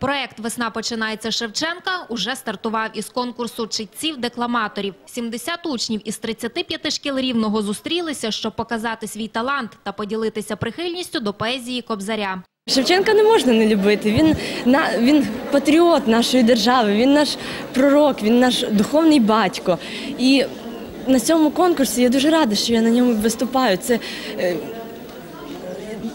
Проект «Весна починається Шевченка» уже стартував із конкурсу читців-декламаторів. 70 учнів із 35 шкіл Рівного зустрілися, щоб показати свій талант та поділитися прихильністю до поезії Кобзаря. Шевченка не можна не любити. Він він патріот нашої держави, він наш пророк, він наш духовний батько. І на цьому конкурсі я дуже рада, що я на ньому виступаю. Це е,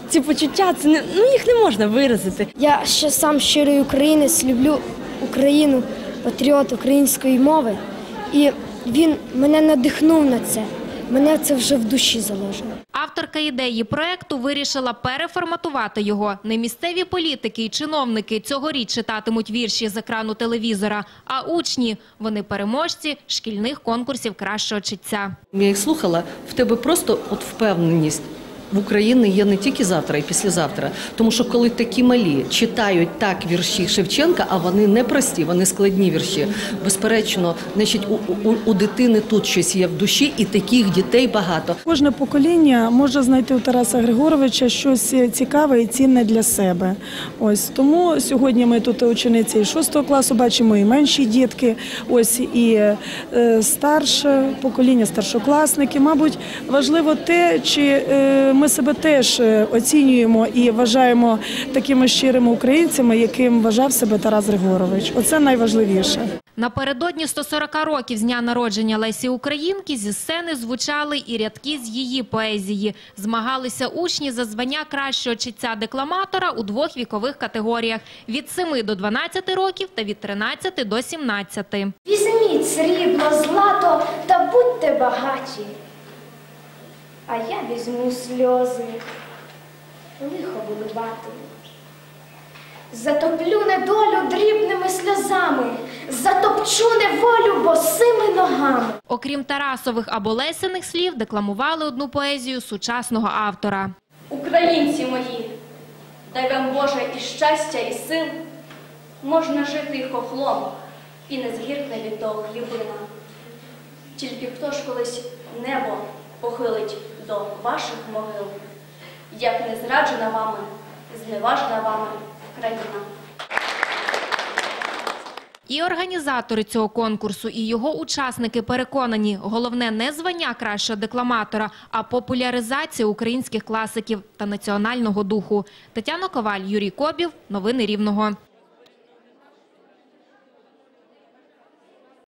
ці почуття, це не ну їх не можна виразити. Я ще сам щирий українець, люблю Україну, патріот української мови. І він мене надихнув на це. Мене це вже в душі заложено. Авторка ідеї проекту вирішила переформатувати його. Не місцеві політики і чиновники цьогоріч читатимуть вірші з екрану телевізора, а учні – вони переможці шкільних конкурсів кращого читця. Я їх слухала, в тебе просто от впевненість. В Україні є не тільки завтра і післязавтра, тому що коли такі малі читають так вірші Шевченка, а вони не прості, вони складні вірші. Безперечно, значить, у, у, у дитини тут щось є в душі, і таких дітей багато. Кожне покоління може знайти у Тараса Григоровича щось цікаве і цінне для себе. Ось тому сьогодні ми тут учениці 6 класу бачимо і менші дітки, ось і е, старше покоління, старшокласники. Мабуть, важливо те, чи е, ми себе теж е, оцінюємо і вважаємо такими щирими українцями, яким вважав себе Тарас Григорович. Оце найважливіше. Напередодні 140 років з дня народження Лесі Українки зі сцени звучали і рядки з її поезії. Змагалися учні за звання кращого читця-декламатора у двох вікових категоріях – від 7 до 12 років та від 13 до 17. Візьміть срібло, злато та будьте багаті. А я візьму сльози, лихо виливати. Затоплю недолю дрібними сльозами, затопчу неволю босими ногами. Окрім Тарасових або Лесиних слів, декламували одну поезію сучасного автора. Українці мої, дай вам Боже і щастя, і сил, можна жити і хохлом, і не згіркне від того хлібина. Тільки хто ж колись небо похилить до ваших могил, як не зраджена вами, зневажена вами країна. І організатори цього конкурсу, і його учасники переконані, головне не звання кращого декламатора, а популяризація українських класиків та національного духу. Тетяна Коваль, Юрій Кобів. Новини Рівного.